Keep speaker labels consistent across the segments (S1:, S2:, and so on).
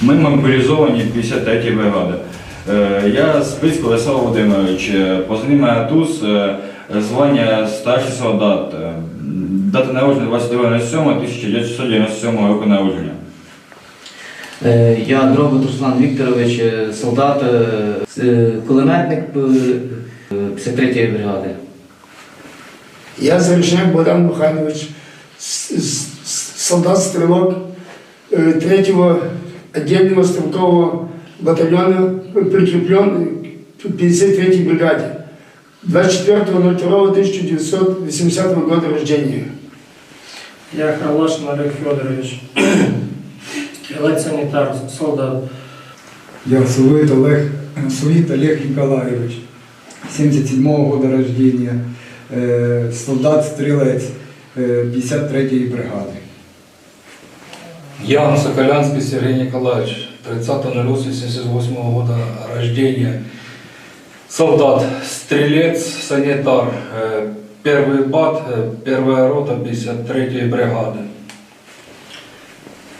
S1: Ми мобілізовані 53 бригади. Е, Я Спицько Олександр Володимирович, е, позивний мене ТУЗ, е, звання старший солдат. Дата народження 22.07.1997 року народження.
S2: Я Дробот Руслан Вікторович, солдат, кулеметник е, 53-ї бригади.
S3: Я Зарішняк Богдан Михайлович, с- с- с- солдат-стрелок 3-го отдельного стрелкового батальона, прикреплен к 53-й бригаде. 24.02.1980 года рождения.
S4: Я Харлашин Олег Федорович, санитар, солдат.
S5: Я Сувит Олег, Сувит Олег Николаевич, 77-го года рождения, э, солдат-стрелец э, 53-й бригады.
S6: Ян Соколянский Сергей Николаевич, 30.08.78 года рождения. Солдат, стрелец, санитар, э, первый бат, э, первая рота 53-й бригады.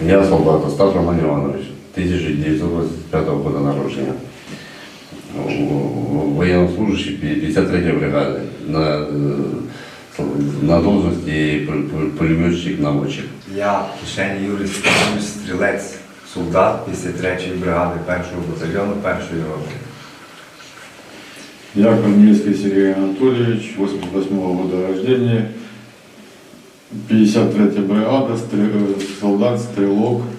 S7: Я солдат Остап Роман Иванович, 1985 года народження. В- Военнослужащий 53-й бригади на, е, на должності пулеметчик-наводчик.
S8: Я Кишень Юрій Степанович, стрілець, солдат 53-ї бригади 1-го батальйону 1-ї роти.
S9: Я Корнеевский Сергей Анатольевич, 88 -го года рождения, 53-я бригада, стрел- солдат, стрелок,